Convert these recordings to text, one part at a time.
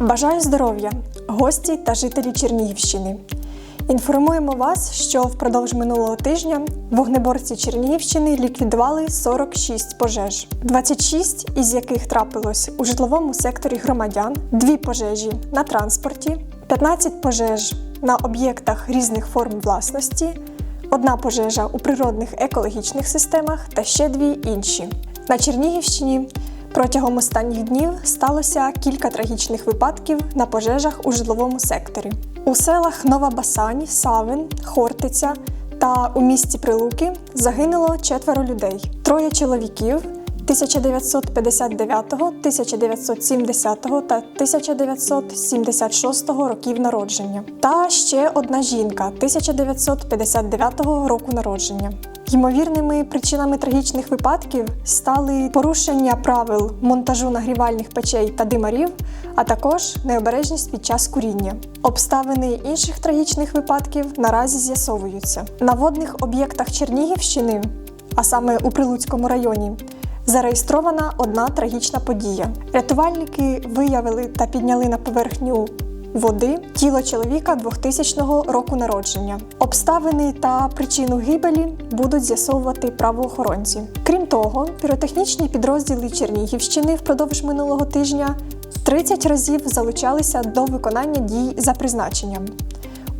Бажаю здоров'я, гості та жителі Чернігівщини. Інформуємо вас, що впродовж минулого тижня вогнеборці Чернігівщини ліквідували 46 пожеж, 26 із яких трапилось у житловому секторі громадян, 2 пожежі на транспорті, 15 пожеж на об'єктах різних форм власності, одна пожежа у природних екологічних системах та ще дві інші. На Чернігівщині Протягом останніх днів сталося кілька трагічних випадків на пожежах у житловому секторі. У селах Нова Басань, Савин, Хортиця та у місті Прилуки загинуло четверо людей: троє чоловіків 1959, 1970 та 1976 років народження, та ще одна жінка 1959 року народження. Ймовірними причинами трагічних випадків стали порушення правил монтажу нагрівальних печей та димарів, а також необережність під час куріння. Обставини інших трагічних випадків наразі з'ясовуються. На водних об'єктах Чернігівщини, а саме у Прилуцькому районі, зареєстрована одна трагічна подія. Рятувальники виявили та підняли на поверхню води тіло чоловіка 2000 року народження. Обставини та причину гибелі будуть з'ясовувати правоохоронці. Крім того, піротехнічні підрозділи Чернігівщини впродовж минулого тижня 30 разів залучалися до виконання дій за призначенням.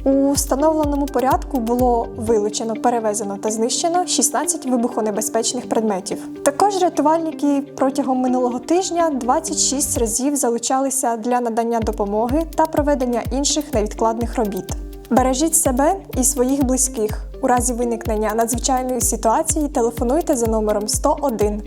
У встановленому порядку було вилучено, перевезено та знищено 16 вибухонебезпечних предметів. Також рятувальники протягом минулого тижня 26 разів залучалися для надання допомоги та проведення інших невідкладних робіт. Бережіть себе і своїх близьких. У разі виникнення надзвичайної ситуації телефонуйте за номером 101.